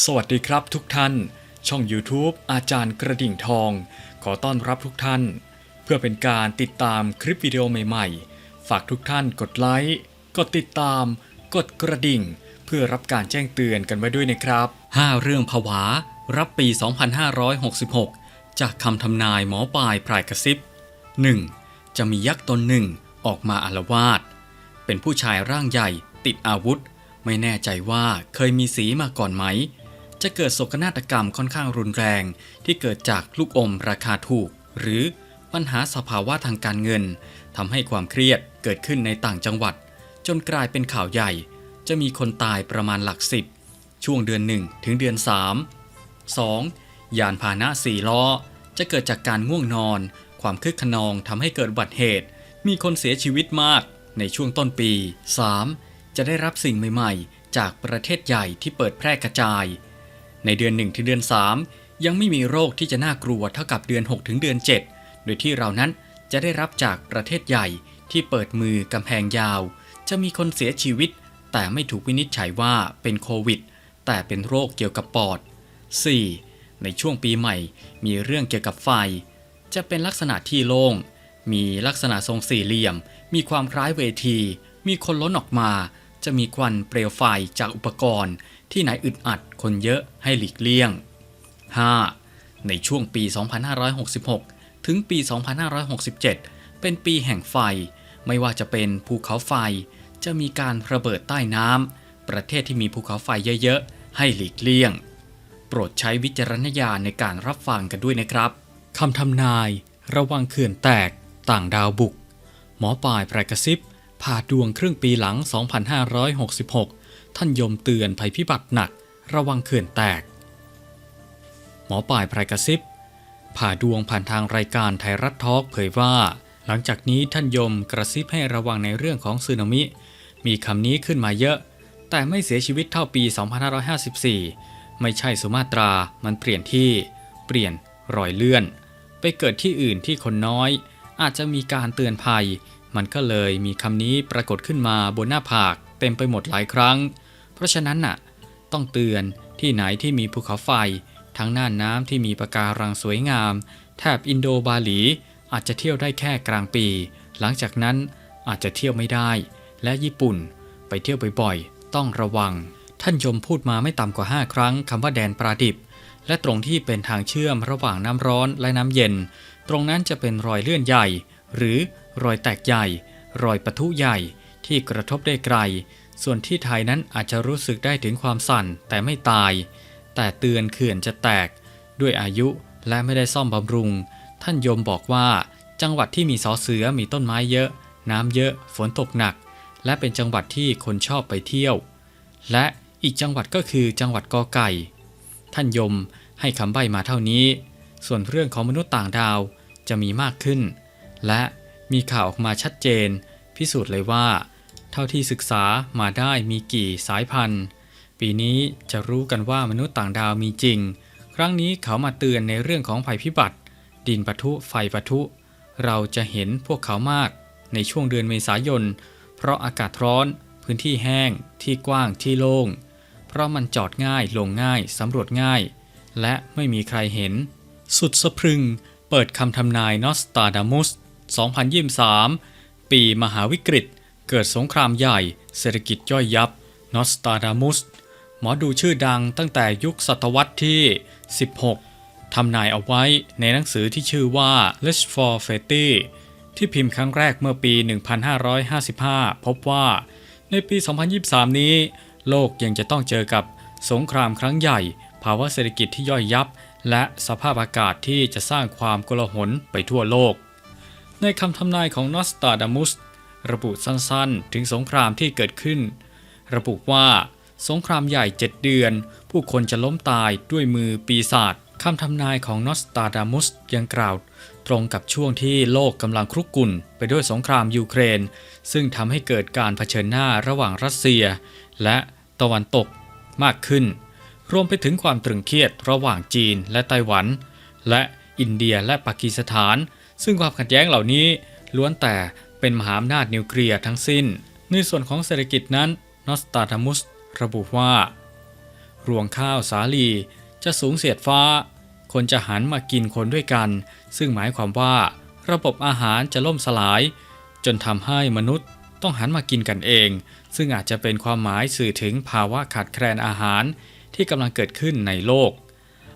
สวัสดีครับทุกท่าน ช่อง YouTube อาจารย์กระดิ่งทอง ขอต้อนรับทุกท่าน เพื่อเป็นการติดตามคลิปวิดีโอใหม่ๆ ฝากทุกท่านกดไลค์กดติดตาม กดกระดิ่ง เพื่อรับการแจ้งเตือนกันไว้ด้วยนะครับ 5 เรื่องผวา รับปี 2566 จากคำทำนายหมอปลายพรายกระซิบ 1. จะมียักษ์ตนหนึ่งออกมาอาละวาดเป็นผู้ชายร่างใหญ่ติดอาวุธ ไม่แน่ใจว่าเคยมีสีมาก่อนไหม จะเกิดโศกนาฏกรรมค่อนข้างรุนแรง ที่เกิดจากลูกอมราคาถูก หรือปัญหาสภาวะทางการเงินทำให้ความเครียดเกิดขึ้นในต่างจังหวัด จนกลายเป็นข่าวใหญ่ จะมีคนตายประมาณหลักสิบช่วงเดือนหนึ่งถึงเดือน 3 2. ยานพาหนะสี่ล้อ จะเกิดจากการง่วงนอน ความคึกขนองทำให้เกิดอุบัติเหตุ มีคนเสียชีวิตมากในช่วงต้นปี 3. จะได้รับสิ่งใหม่ ๆ จากประเทศใหญ่ที่เปิดแพร่กระจาย ในเดือน 1 ถึงเดือน 3 ยังไม่มีโรคที่จะน่ากลัวเท่ากับเดือน 6 ถึงเดือน 7 โดยที่เรานั้นจะได้รับจากประเทศใหญ่ที่เปิดมือกำแพงยาว จะมีคนเสียชีวิต แต่ไม่ถูกวินิจฉัยว่าเป็นโควิด แต่เป็นโรคเกี่ยวกับปอด 4. ในช่วงปีใหม่ มีเรื่องเกี่ยวกับไฟ จะเป็นลักษณะที่โล่ง มีลักษณะทรงสี่เหลี่ยม มีความคล้ายเวที มีคนล้นออกมา จะมีควันเปลวไฟจากอุปกรณ์ ที่ไหนอึดอัดคนเยอะให้หลีกเลี่ยง 5. ในช่วงปี 2566 ถึงปี 2567 เป็นปีแห่งไฟ ไม่ว่าจะเป็นภูเขาไฟ จะมีการระเบิดใต้น้ำ ประเทศที่มีภูเขาไฟเยอะๆ ให้หลีกเลี่ยง โปรดใช้วิจารณญาณในการรับฟังกันด้วยนะครับ คำทำนาย ระวังเขื่อนแตก ต่างดาวบุก หมอปลายปรกระซิบผ่าดวงครึ่งปีหลัง 2566 ท่านยมเตือนภัยพิบัติหนัก ระวังเขื่อนแตก หมอปลายพรายกระซิบ ผ่าดวงผ่านทางรายการไทยรัฐทอล์กเผยว่า หลังจากนี้ท่านยมกระซิบให้ระวังในเรื่องของสึนามิ มีคำนี้ขึ้นมาเยอะ แต่ไม่เสียชีวิตเท่าปี 2554 ไม่ใช่สุมาตรา มันเปลี่ยนที่ เปลี่ยนรอยเลื่อน ไปเกิดที่อื่นที่คนน้อย อาจจะมีการเตือนภัยมันก็เลยมีคำนี้ปรากฏขึ้นมาบนหน้าผากเต็มไปหมดหลายครั้ง ราะฉะนั้นน่ะ ต้องเตือนที่ไหนที่มีภูเขาไฟ ทั้งน่านน้ำที่มีปะการังสวยงาม แถบอินโดบาหลีอาจจะเที่ยวได้แค่กลางปี หลังจากนั้นอาจจะเที่ยวไม่ได้ และญี่ปุ่น ไปเที่ยวบ่อยๆ ต้องระวัง ท่านยมพูดมาไม่ต่ำกว่า 5 ครั้งคำว่าแดนปราดิบ และตรงที่เป็นทางเชื่อมระหว่างน้ำร้อนและน้ำเย็น ตรงนั้นจะเป็นรอยเลื่อนใหญ่ หรือรอยแตกใหญ่ รอยปะทุใหญ่ที่กระทบได้ไกล ส่วนที่ไทยนั้นอาจจะรู้สึกได้ถึงความสั่นแต่ไม่ตาย แต่เตือนเขื่อนจะแตก ด้วยอายุและไม่ได้ซ่อมบำรุง ท่านยมบอกว่า จังหวัดที่มีสอเสือมีต้นไม้เยอะ น้ำเยอะ ฝนตกหนัก และเป็นจังหวัดที่คนชอบไปเที่ยว และอีกจังหวัดก็คือจังหวัดกอไก่ ท่านยมให้คำใบ้มาเท่านี้ ส่วนเรื่องของมนุษย์ต่างดาวจะมีมากขึ้น และมีข่าวออกมาชัดเจน พิสูจน์เลยว่า เท่าที่ศึกษามาได้มีกี่สายพันธุ์ ปีนี้จะรู้กันว่ามนุษย์ต่างดาวมีจริง ครั้งนี้เขามาเตือนในเรื่องของภัยพิบัติ ดินปะทุไฟปะทุ เราจะเห็นพวกเขามากในช่วงเดือนเมษายน เพราะอากาศร้อน พื้นที่แห้ง ที่กว้างที่โล่ง เพราะมันจอดง่ายลงง่ายสำรวจง่าย และไม่มีใครเห็น สุดสะพรึง เปิดคำทำนายนอสตาดามุส 2023 ปีมหาวิกฤต เกิดสงครามใหญ่ เศรษฐกิจย่อยยับ นอสตาดามุส หมอดูชื่อดังตั้งแต่ยุคศตวรรษที่ 16 ทำนายเอาไว้ในหนังสือที่ชื่อว่า l e s for f a t y ที่พิมพ์ครั้งแรกเมื่อปี 1555 พบว่า ในปี 2023 นี้ โลกยังจะต้องเจอกับสงครามครั้งใหญ่ ภาวะเศรษฐกิจที่ย่อยยับ และสภาพอากาศที่จะสร้างความโกลาหลไปทั่วโลก ในคำทำนายของนอสตาดามุส ระบุสั้นๆ ถึงสงครามที่เกิดขึ้น ระบุว่า สงครามใหญ่7เดือน ผู้คนจะล้มตายด้วยมือปีศาจคำทำนายของนอสตาดามุสยังกล่าวตรงกับช่วงที่โลกกำลังครุกรุ่นไปด้วยสงครามยูเครน ซึ่งทำให้เกิดการเผชิญหน้าระหว่างรัสเซีย และตะวันตกมากขึ้น รวมไปถึงความตรึงเครียดระหว่างจีนและไต้หวัน และอินเดียและปากีสถาน ซึ่งความขัดแย้งเหล่านี้ล้วนแต่ เป็นมหาอำนาจนิวเคลียร์ทั้งสิ้น ในส่วนของเศรษฐกิจนั้นนอสตาดามุสระบุว่า รวงข้าวสาลีจะสูงเสียดฟ้า คนจะหันมากินคนด้วยกัน ซึ่งหมายความว่าระบบอาหารจะล่มสลาย จนทำให้มนุษย์ต้องหันมากินกันเอง ซึ่งอาจจะเป็นความหมายสื่อถึงภาวะขาดแคลนอาหารที่กำลังเกิดขึ้นในโลก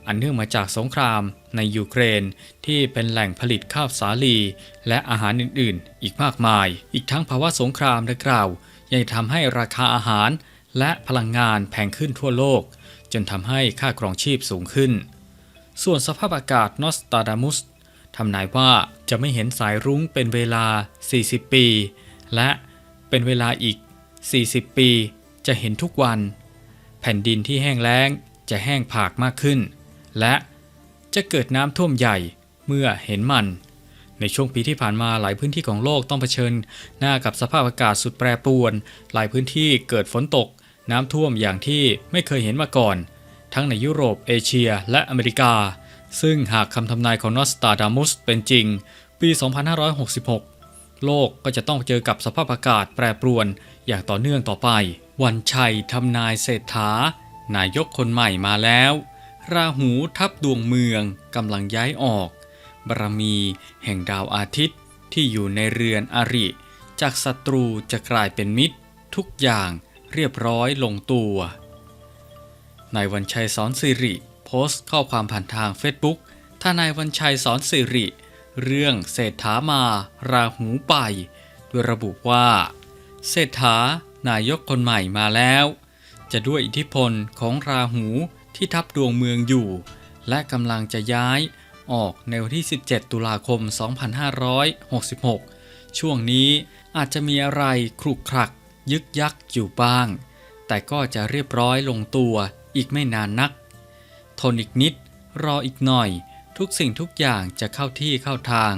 อันเนื่องมาจากสงครามในยูเครนที่เป็นแหล่งผลิตข้าวสาลี และอาหารอื่นๆ อีกมากมาย อีกทั้งภาวะสงครามดังกล่าวยังทำให้ราคาอาหารและพลังงานแพงขึ้นทั่วโลก จนทำให้ค่าครองชีพสูงขึ้น ส่วนสภาพอากาศนอสตาดามุสทำนายว่าจะไม่เห็นสายรุ้งเป็นเวลา 40 ปี และเป็นเวลาอีก 40 ปี จะเห็นทุกวัน แผ่นดินที่แห้งแล้งจะแห้งผากมากขึ้น และจะเกิดน้ำท่วมใหญ่เมื่อเห็นมัน ในช่วงปีที่ผ่านมาหลายพื้นที่ของโลกต้องเผชิญ หน้ากับสภาพอากาศสุดแปรปรวน หลายพื้นที่เกิดฝนตก น้ำท่วมอย่างที่ไม่เคยเห็นมาก่อน ทั้งในยุโรป เอเชีย และอเมริกา ซึ่งหากคำทำนายของนอสตาดามุสเป็นจริง ปี 2566 โลกก็จะต้องเจอกับสภาพอากาศแปรปรวนอย่างต่อเนื่องต่อไป วันชัยทำนายเศรษฐานายกคนใหม่มาแล้ว ราหูทับดวงเมืองกำลังย้ายออก บารมีแห่งดาวอาทิตย์ที่อยู่ในเรือนอริ จากศัตรูจะกลายเป็นมิตร ทุกอย่างเรียบร้อยลงตัวนายวันชัยสอนสิริ โพสต์ข้อความผ่านทางเฟซบุ๊กถ้านายวันชัยสอนสิริ เรื่องเศรษฐามา ราหูไป โดยระบุว่า เศรษฐานายกคนใหม่มาแล้ว จะด้วยอิทธิพลของราหู ที่ทับดวงเมืองอยู่ และกำลังจะย้ายออกในวันที่ 17 ตุลาคม 2566 ช่วงนี้อาจจะมีอะไรครุกครัก ยึกยักอยู่บ้าง แต่ก็จะเรียบร้อยลงตัวอีกไม่นานนัก ทนอีกนิด รออีกหน่อย ทุกสิ่งทุกอย่างจะเข้าที่เข้าทาง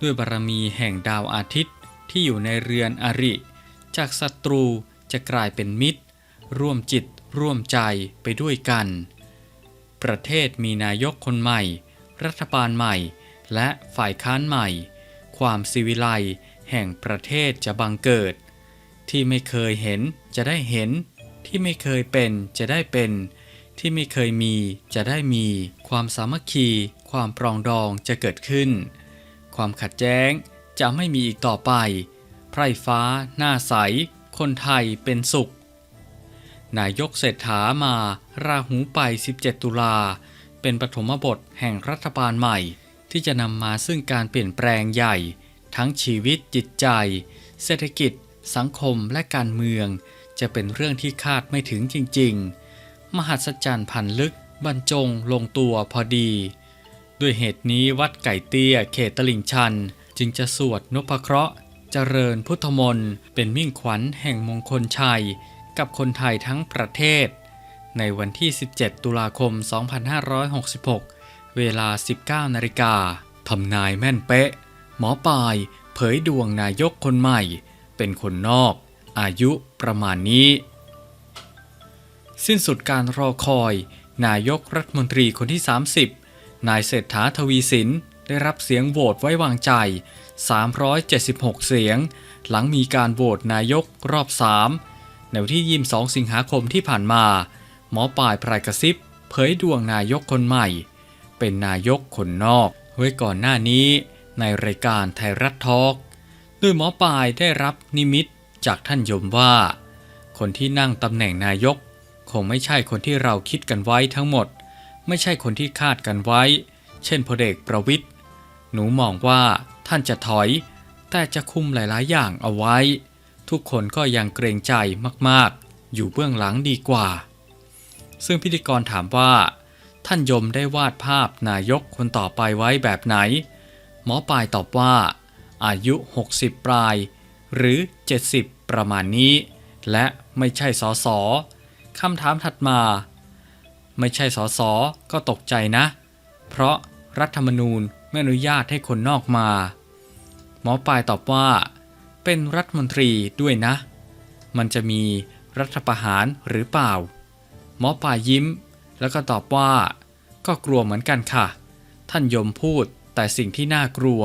ด้วยบารมีแห่งดาวอาทิตย์ที่อยู่ในเรือนอริ จากศัตรูจะกลายเป็นมิตร ร่วมจิตร่วมใจไปด้วยกัน ประเทศมีนายกคนใหม่ รัฐบาลใหม่ และฝ่ายค้านใหม่ ความสิวิไลแห่งประเทศจะบังเกิด ที่ไม่เคยเห็นจะได้เห็น ที่ไม่เคยเป็นจะได้เป็น ที่ไม่เคยมีจะได้มี ความสามัคคี ความปรองดองจะเกิดขึ้น ความขัดแย้งจะไม่มีอีกต่อไป ไพร่ฟ้า หน้าใส คนไทยเป็นสุข นายกเศรษฐามา ราหูไป 17 ตุลา เป็นปฐมบทแห่งรัฐบาลใหม่ ที่จะนำมาซึ่งการเปลี่ยนแปลงใหญ่ ทั้งชีวิตจิตใจ เศรษฐกิจ สังคมและการเมือง จะเป็นเรื่องที่คาดไม่ถึงจริง ๆ มหัศจรรย์พันลึกบรรจงลงตัวพอดี ด้วยเหตุนี้วัดไก่เตี้ยเขตตลิ่งชัน จึงจะสวดนพเคราะห์ เจริญพุทธมนต์เป็นมิ่งขวัญแห่งมงคลชัย กับคนไทยทั้งประเทศ ในวันที่ 17 ตุลาคม 2566 เวลา 19 นาฬิกาทำนายแม่นเป๊ะ หมอปลายเผยดวงนายกคนใหม่ เป็นคนนอก อายุประมาณนี้ สิ้นสุดการรอคอย นายกรัฐมนตรีคนที่ 30 นายเศรษฐาทวีสิน ได้รับเสียงโหวตไว้วางใจ 376 เสียง หลังมีการโหวตนายกรอบ 3 ในวันที่ 22 สิงหาคมที่ผ่านมา หมอปลายพรายกระซิบเผยดวงนายกคนใหม่ เป็นนายกคนนอกไว้ก่อนหน้านี้ในรายการไทยรัฐทอล์กโดยหมอปลายได้รับนิมิตจากท่านยมว่า คนที่นั่งตำแหน่งนายก คงไม่ใช่คนที่เราคิดกันไว้ทั้งหมด ไม่ใช่คนที่คาดกันไว้ เช่นพลเอกประวิทย์หนูมองว่าท่านจะถอย แต่จะคุมหลาย ๆ อย่างเอาไว้ ทุกคนก็ยังเกรงใจมากๆ อยู่เบื้องหลังดีกว่า ซึ่งพิธีกรถามว่า ท่านยมได้วาดภาพนายกคนต่อไปไว้แบบไหน หมอปลายตอบว่า อายุ 60 ปลาย หรือ 70 ประมาณนี้ และไม่ใช่สอสอคำถามถัดมา ไม่ใช่สอสอก็ตกใจนะ เพราะรัฐธรรมนูญไม่อนุญาตให้คนนอกมา หมอปลายตอบว่า เป็นรัฐมนตรีด้วยนะ มันจะมีรัฐประหารหรือเปล่า หมอป่ายิ้ม แล้วก็ตอบว่า ก็กลัวเหมือนกันค่ะ ท่านยมพูดแต่สิ่งที่น่ากลัว